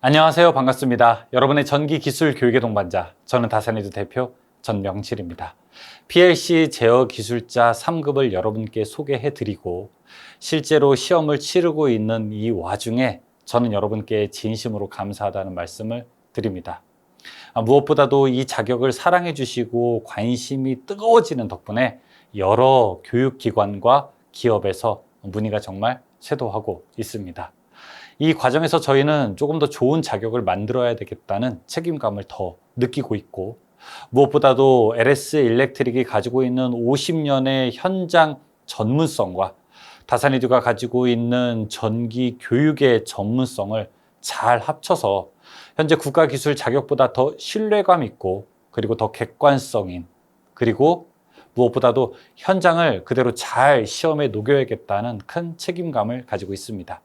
안녕하세요. 반갑습니다. 여러분의 전기 기술 교육의 동반자, 저는 다산이드 대표 전명칠입니다. PLC 제어 기술자 3급을 여러분께 소개해 드리고, 실제로 시험을 치르고 있는 이 와중에 저는 여러분께 진심으로 감사하다는 말씀을 드립니다. 아, 무엇보다도 이 자격을 사랑해 주시고 관심이 뜨거워지는 덕분에 여러 교육기관과 기업에서 문의가 정말 쇄도하고 있습니다. 이 과정에서 저희는 조금 더 좋은 자격을 만들어야 되겠다는 책임감을 더 느끼고 있고 무엇보다도 LS 일렉트릭이 가지고 있는 50년의 현장 전문성과 다산이드가 가지고 있는 전기 교육의 전문성을 잘 합쳐서 현재 국가 기술 자격보다 더 신뢰감 있고 그리고 더 객관성인 그리고 무엇보다도 현장을 그대로 잘 시험에 녹여야겠다는 큰 책임감을 가지고 있습니다.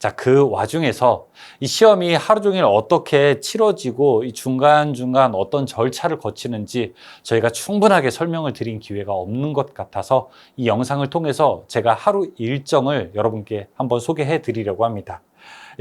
자, 그 와중에서 이 시험이 하루 종일 어떻게 치러지고 이 중간중간 어떤 절차를 거치는지 저희가 충분하게 설명을 드린 기회가 없는 것 같아서 이 영상을 통해서 제가 하루 일정을 여러분께 한번 소개해 드리려고 합니다.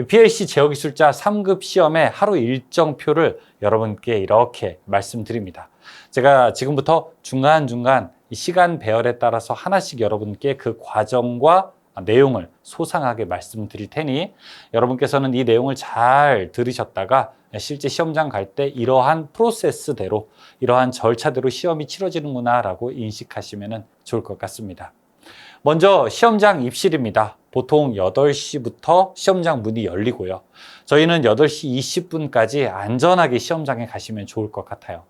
PLC 제어기술자 3급 시험의 하루 일정표를 여러분께 이렇게 말씀드립니다. 제가 지금부터 중간중간 이 시간 배열에 따라서 하나씩 여러분께 그 과정과 내용을 소상하게 말씀드릴 테니 여러분께서는 이 내용을 잘 들으셨다가 실제 시험장 갈 때 이러한 프로세스대로 이러한 절차대로 시험이 치러지는구나라고 인식하시면 좋을 것 같습니다. 먼저 시험장 입실입니다. 보통 8시부터 시험장 문이 열리고요. 저희는 8시 20분까지 안전하게 시험장에 가시면 좋을 것 같아요.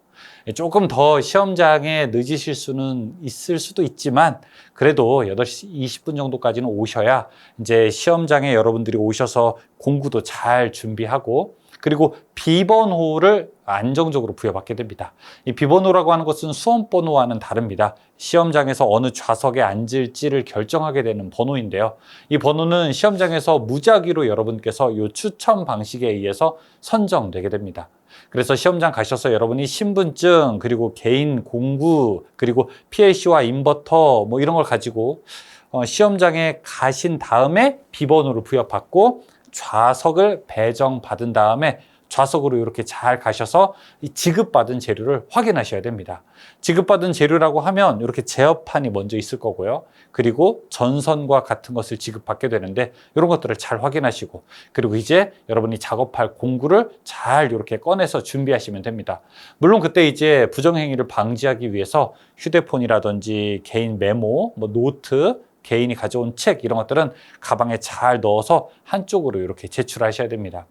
조금 더 시험장에 늦으실 수는 있을 수도 있지만 그래도 8시 20분 정도까지는 오셔야 이제 시험장에 여러분들이 오셔서 공구도 잘 준비하고 그리고 비번호를 안정적으로 부여받게 됩니다. 이 비번호라고 하는 것은 수험 번호와는 다릅니다. 시험장에서 어느 좌석에 앉을지를 결정하게 되는 번호인데요. 이 번호는 시험장에서 무작위로 여러분께서 이 추첨 방식에 의해서 선정되게 됩니다. 그래서 시험장 가셔서 여러분이 신분증 그리고 개인 공구 그리고 PLC와 인버터 뭐 이런 걸 가지고 어, 시험장에 가신 다음에 비번호를 부여받고 좌석을 배정받은 다음에 좌석으로 이렇게 잘 가셔서 이 지급받은 재료를 확인하셔야 됩니다. 지급받은 재료라고 하면 이렇게 제어판이 먼저 있을 거고요. 그리고 전선과 같은 것을 지급받게 되는데 이런 것들을 잘 확인하시고 그리고 이제 여러분이 작업할 공구를 잘 이렇게 꺼내서 준비하시면 됩니다. 물론 그때 이제 부정행위를 방지하기 위해서 휴대폰이라든지 개인 메모, 뭐 노트, 개인이 가져온 책 이런 것들은 가방에 잘 넣어서 한쪽으로 이렇게 제출하셔야 됩니다.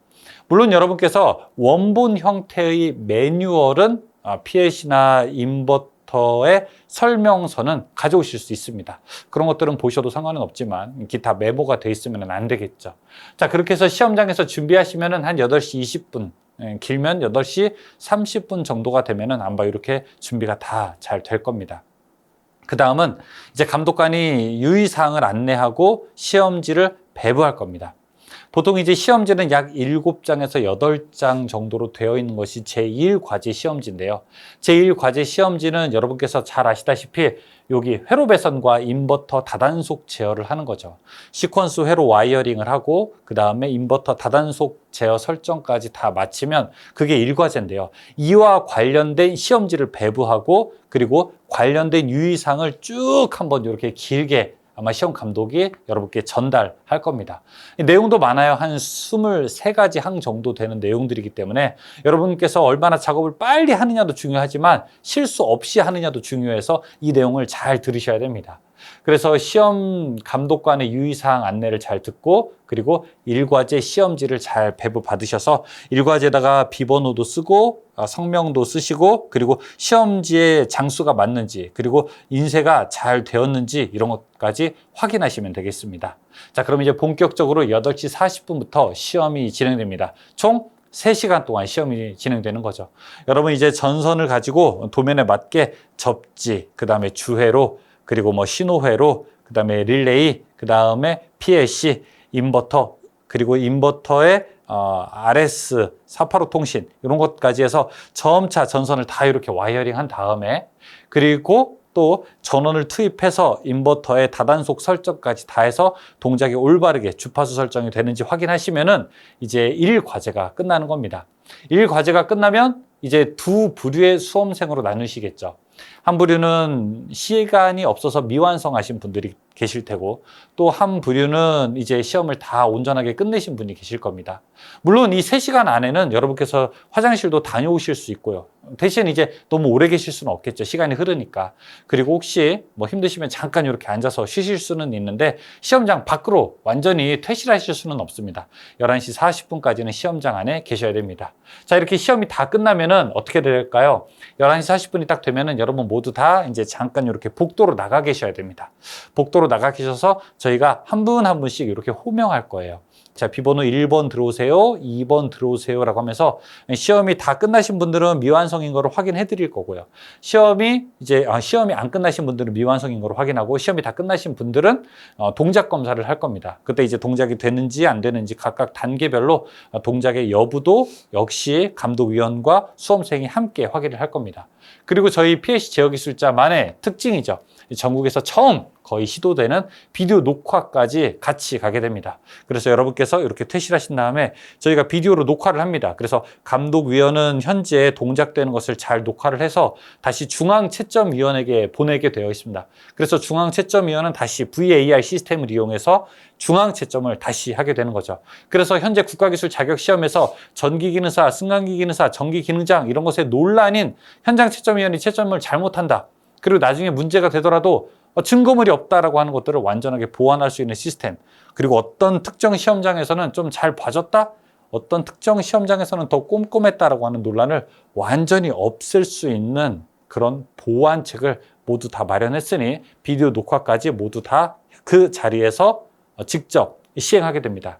물론 여러분께서 원본 형태의 매뉴얼은 PLC나 인버터의 설명서는 가져오실 수 있습니다. 그런 것들은 보셔도 상관은 없지만 기타 메모가 돼 있으면 안 되겠죠. 자, 그렇게 해서 시험장에서 준비하시면 한 8시 20분 예, 길면 8시 30분 정도가 되면은 아마 이렇게 준비가 다 잘 될 겁니다. 그 다음은 이제 감독관이 유의사항을 안내하고 시험지를 배부할 겁니다. 보통 이제 시험지는 약 7장에서 8장 정도로 되어 있는 것이 제1과제 시험지인데요. 제1과제 시험지는 여러분께서 잘 아시다시피 여기 회로 배선과 인버터 다단속 제어를 하는 거죠. 시퀀스 회로 와이어링을 하고 그 다음에 인버터 다단속 제어 설정까지 다 마치면 그게 1과제인데요. 이와 관련된 시험지를 배부하고 그리고 관련된 유의사항을 쭉 한번 이렇게 길게 아마 시험 감독이 여러분께 전달할 겁니다. 내용도 많아요. 한 23가지 항 정도 되는 내용들이기 때문에 여러분께서 얼마나 작업을 빨리 하느냐도 중요하지만 실수 없이 하느냐도 중요해서 이 내용을 잘 들으셔야 됩니다. 그래서 시험 감독관의 유의사항 안내를 잘 듣고 그리고 일과제 시험지를 잘 배부 받으셔서 일과제에다가 비번호도 쓰고 아, 성명도 쓰시고 그리고 시험지의 장수가 맞는지 그리고 인쇄가 잘 되었는지 이런 것까지 확인하시면 되겠습니다. 자, 그럼 이제 본격적으로 8시 40분부터 시험이 진행됩니다. 총 3시간 동안 시험이 진행되는 거죠. 여러분 이제 전선을 가지고 도면에 맞게 접지, 그 다음에 주회로 그리고 뭐 신호회로, 그 다음에 릴레이, 그 다음에 PLC, 인버터, 그리고 인버터의 어, RS, 485 통신, 이런 것까지 해서 점차 전선을 다 이렇게 와이어링 한 다음에, 그리고 또 전원을 투입해서 인버터의 다단속 설정까지 다 해서 동작이 올바르게 주파수 설정이 되는지 확인하시면은 이제 1 과제가 끝나는 겁니다. 1 과제가 끝나면 이제 두 부류의 수험생으로 나누시겠죠. 한 부류는 시간이 없어서 미완성하신 분들이 계실 테고 또 한 부류는 이제 시험을 다 온전하게 끝내신 분이 계실 겁니다. 물론 이 3시간 안에는 여러분께서 화장실도 다녀오실 수 있고요. 대신 이제 너무 오래 계실 수는 없겠죠. 시간이 흐르니까. 그리고 혹시 뭐 힘드시면 잠깐 이렇게 앉아서 쉬실 수는 있는데 시험장 밖으로 완전히 퇴실하실 수는 없습니다. 11시 40분까지는 시험장 안에 계셔야 됩니다. 자, 이렇게 시험이 다 끝나면은 어떻게 될까요? 11시 40분이 딱 되면은 여러분 모두 다 이제 잠깐 이렇게 복도로 나가 계셔야 됩니다. 복도로 나가 계셔서 저희가 한 분 한 분씩 이렇게 호명할 거예요. 자, 비번호 1번 들어오세요. 2번 들어오세요. 라고 하면서 시험이 다 끝나신 분들은 미완성인 거를 확인해 드릴 거고요. 시험이 이제, 아, 시험이 안 끝나신 분들은 미완성인 거를 확인하고 시험이 다 끝나신 분들은 어, 동작 검사를 할 겁니다. 그때 이제 동작이 되는지 안 되는지 각각 단계별로 어, 동작의 여부도 역시 감독위원과 수험생이 함께 확인을 할 겁니다. 그리고 저희 PLC 제어기술자만의 특징이죠. 전국에서 처음 거의 시도되는 비디오 녹화까지 같이 가게 됩니다. 그래서 여러분께서 이렇게 퇴실하신 다음에 저희가 비디오로 녹화를 합니다. 그래서 감독위원은 현재 동작되는 것을 잘 녹화를 해서 다시 중앙채점위원에게 보내게 되어 있습니다. 그래서 중앙채점위원은 다시 VAR 시스템을 이용해서 중앙채점을 다시 하게 되는 거죠. 그래서 현재 국가기술 자격시험에서 전기기능사, 승강기기능사, 전기기능장 이런 것에 논란인 현장채점위원이 채점을 잘못한다. 그리고 나중에 문제가 되더라도 어, 증거물이 없다라고 하는 것들을 완전하게 보완할 수 있는 시스템. 그리고 어떤 특정 시험장에서는 좀 잘 봐줬다? 어떤 특정 시험장에서는 더 꼼꼼했다라고 하는 논란을 완전히 없앨 수 있는 그런 보완책을 모두 다 마련했으니 비디오 녹화까지 모두 다 그 자리에서 직접 시행하게 됩니다.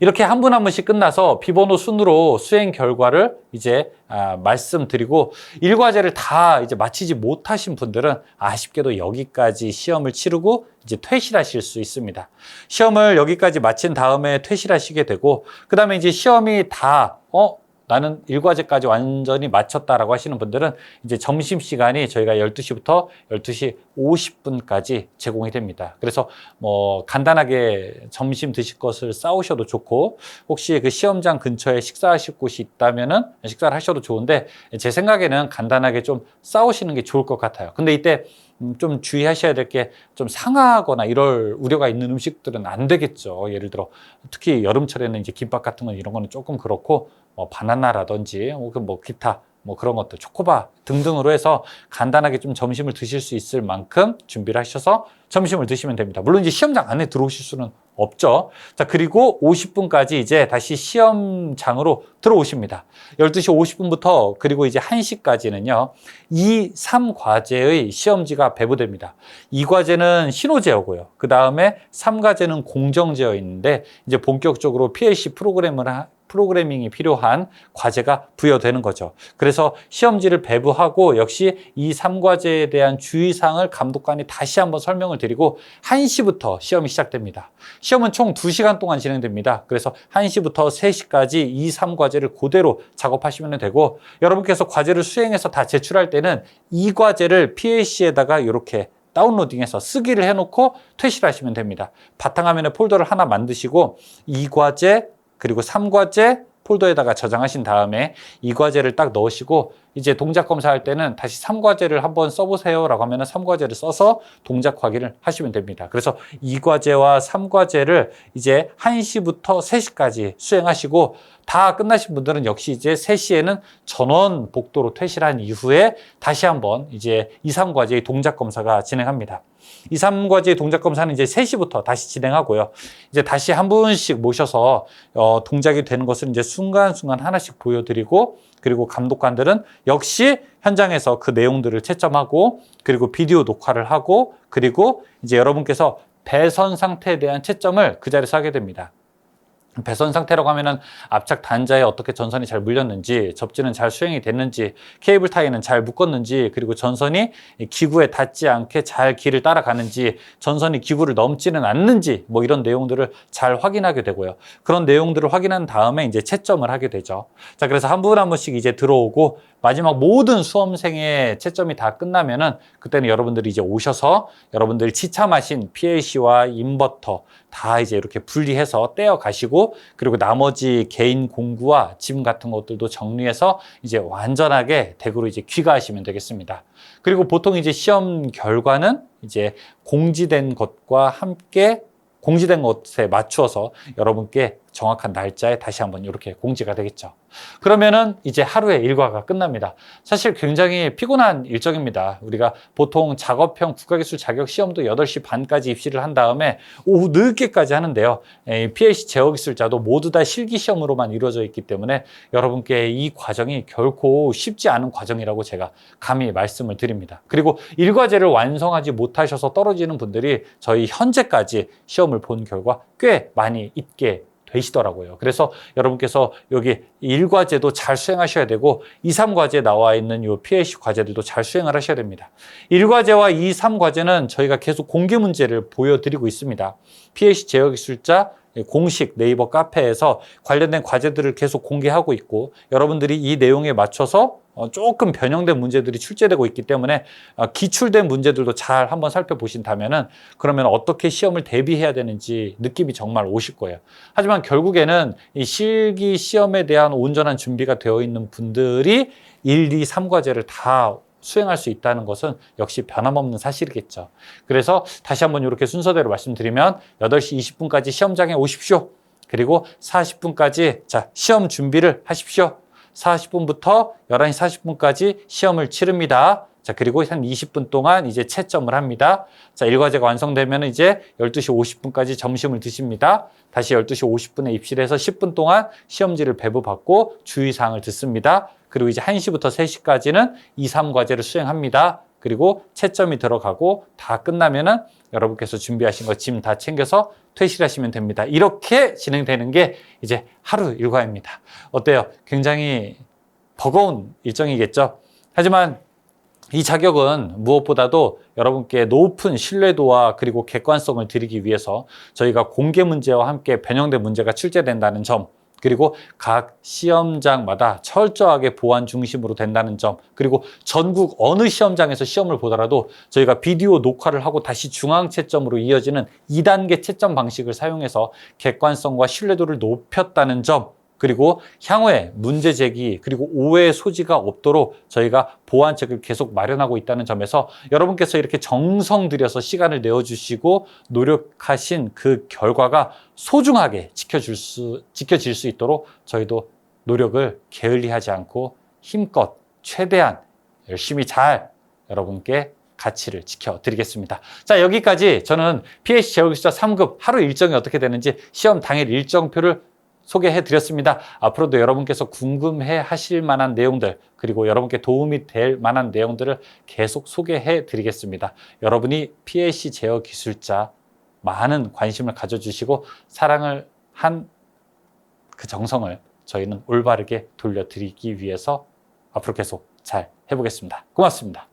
이렇게 한 분 한 분씩 끝나서 비번호 순으로 수행 결과를 이제 아, 말씀드리고 일과제를 다 이제 마치지 못하신 분들은 아쉽게도 여기까지 시험을 치르고 이제 퇴실하실 수 있습니다. 시험을 여기까지 마친 다음에 퇴실하시게 되고 그 다음에 이제 시험이 다 어? 나는 일과제까지 완전히 마쳤다라고 하시는 분들은 이제 점심시간이 저희가 12시부터 12시 50분까지 제공이 됩니다. 그래서 뭐 간단하게 점심 드실 것을 싸우셔도 좋고 혹시 그 시험장 근처에 식사하실 곳이 있다면은 식사를 하셔도 좋은데 제 생각에는 간단하게 좀 싸우시는 게 좋을 것 같아요. 근데 이때 음, 좀 주의하셔야 될 게 좀 상하거나 이럴 우려가 있는 음식들은 안 되겠죠. 예를 들어 특히 여름철에는 이제 김밥 같은 건 이런 거는 조금 그렇고 뭐 바나나라든지 뭐 기타 뭐 그런 것들 초코바 등등으로 해서 간단하게 좀 점심을 드실 수 있을 만큼 준비를 하셔서 점심을 드시면 됩니다. 물론 이제 시험장 안에 들어오실 수는 없죠. 자, 그리고 50분까지 이제 다시 시험장으로 들어오십니다. 12시 50분부터 그리고 이제 1시까지는요. 이 3과제의 시험지가 배부됩니다. 2과제는 신호제어고요. 그 다음에 3과제는 공정제어 있는데 이제 본격적으로 PLC 프로그램을 하, 프로그래밍이 필요한 과제가 부여되는 거죠. 그래서 시험지를 배부하고 역시 이 3과제에 대한 주의사항을 감독관이 다시 한번 설명을 드리고 1시부터 시험이 시작됩니다. 시험은 총 2시간 동안 진행됩니다. 그래서 1시부터 3시까지 이 3과제를 그대로 작업하시면 되고 여러분께서 과제를 수행해서 다 제출할 때는 이 과제를 PLC에다가 이렇게 다운로딩해서 쓰기를 해놓고 퇴실하시면 됩니다. 바탕화면에 폴더를 하나 만드시고 이 과제 그리고 3과제 폴더에다가 저장하신 다음에 이 과제를 딱 넣으시고 이제 동작 검사할 때는 다시 3과제를 한번 써보세요 라고 하면 3과제를 써서 동작 확인을 하시면 됩니다. 그래서 2과제와 3과제를 이제 1시부터 3시까지 수행하시고 다 끝나신 분들은 역시 이제 3시에는 전원 복도로 퇴실한 이후에 다시 한번 이제 2, 3과제의 동작 검사가 진행합니다. 2, 3과제 동작 검사는 이제 3시부터 다시 진행하고요. 이제 다시 한 분씩 모셔서 어, 동작이 되는 것을 이제 순간순간 하나씩 보여드리고 그리고 감독관들은 역시 현장에서 그 내용들을 채점하고 그리고 비디오 녹화를 하고 그리고 이제 여러분께서 배선 상태에 대한 채점을 그 자리에서 하게 됩니다. 배선 상태라고 하면은 앞착 단자에 어떻게 전선이 잘 물렸는지, 접지는 잘 수행이 됐는지, 케이블 타이는 잘 묶었는지, 그리고 전선이 이 기구에 닿지 않게 잘 길을 따라가는지, 전선이 기구를 넘지는 않는지, 뭐 이런 내용들을 잘 확인하게 되고요. 그런 내용들을 확인한 다음에 이제 채점을 하게 되죠. 자, 그래서 한 분한 분씩 이제 들어오고 마지막 모든 수험생의 채점이 다 끝나면은 그때는 여러분들이 이제 오셔서 여러분들이 치참하신 PLC와 인버터 다 이제 이렇게 분리해서 떼어 가시고 그리고 나머지 개인 공구와 짐 같은 것들도 정리해서 이제 완전하게 댁으로 이제 귀가하시면 되겠습니다. 그리고 보통 이제 시험 결과는 이제 공지된 것과 함께 공지된 것에 맞추어서 여러분께 정확한 날짜에 다시 한번 이렇게 공지가 되겠죠. 그러면은 이제 하루의 일과가 끝납니다. 사실 굉장히 피곤한 일정입니다. 우리가 보통 작업형 국가기술 자격 시험도 8시 반까지 입시를 한 다음에 오후 늦게까지 하는데요. 에, PLC 제어기술자도 모두 다 실기 시험으로만 이루어져 있기 때문에 여러분께 이 과정이 결코 쉽지 않은 과정이라고 제가 감히 말씀을 드립니다. 그리고 일과제를 완성하지 못하셔서 떨어지는 분들이 저희 현재까지 시험을 본 결과 꽤 많이 있게 되시더라고요. 그래서 여러분께서 여기 일과제도 잘 수행하셔야 되고 2, 3과제에 나와 있는 요 PLC 과제들도 잘 수행을 하셔야 됩니다. 1과제와 2, 3과제는 저희가 계속 공개 문제를 보여드리고 있습니다. PLC 제어기술자 공식 네이버 카페에서 관련된 과제들을 계속 공개하고 있고 여러분들이 이 내용에 맞춰서 어, 조금 변형된 문제들이 출제되고 있기 때문에 어, 기출된 문제들도 잘 한번 살펴보신다면은 그러면 어떻게 시험을 대비해야 되는지 느낌이 정말 오실 거예요. 하지만 결국에는 이 실기 시험에 대한 온전한 준비가 되어 있는 분들이 1, 2, 3과제를 다 수행할 수 있다는 것은 역시 변함없는 사실이겠죠. 그래서 다시 한번 이렇게 순서대로 말씀드리면 8시 20분까지 시험장에 오십시오. 그리고 40분까지 자, 시험 준비를 하십시오. 40분부터 11시 40분까지 시험을 치릅니다. 자, 그리고 한 20분 동안 이제 채점을 합니다. 자, 일과제가 완성되면 이제 12시 50분까지 점심을 드십니다. 다시 12시 50분에 입시를 해서 10분 동안 시험지를 배부받고 주의사항을 듣습니다. 그리고 이제 1시부터 3시까지는 2, 3과제를 수행합니다. 그리고 채점이 들어가고 다 끝나면은 여러분께서 준비하신 거 짐 다 챙겨서 퇴실하시면 됩니다. 이렇게 진행되는 게 이제 하루 일과입니다. 어때요? 굉장히 버거운 일정이겠죠? 하지만 이 자격은 무엇보다도 여러분께 높은 신뢰도와 그리고 객관성을 드리기 위해서 저희가 공개 문제와 함께 변형된 문제가 출제된다는 점, 그리고 각 시험장마다 철저하게 보안 중심으로 된다는 점, 그리고 전국 어느 시험장에서 시험을 보더라도 저희가 비디오 녹화를 하고 다시 중앙 채점으로 이어지는 2단계 채점 방식을 사용해서 객관성과 신뢰도를 높였다는 점, 그리고 향후에 문제 제기 그리고 오해의 소지가 없도록 저희가 보완책을 계속 마련하고 있다는 점에서 여러분께서 이렇게 정성 들여서 시간을 내어주시고 노력하신 그 결과가 소중하게 지켜줄 수, 지켜질 수 있도록 저희도 노력을 게을리하지 않고 힘껏 최대한 열심히 잘 여러분께 가치를 지켜드리겠습니다. 자, 여기까지 저는 PH 제어기술자 3급 하루 일정이 어떻게 되는지 시험 당일 일정표를 소개해 드렸습니다. 앞으로도 여러분께서 궁금해 하실 만한 내용들, 그리고 여러분께 도움이 될 만한 내용들을 계속 소개해 드리겠습니다. 여러분이 PLC 제어 기술자 많은 관심을 가져주시고 사랑을 한 그 정성을 저희는 올바르게 돌려드리기 위해서 앞으로 계속 잘 해보겠습니다. 고맙습니다.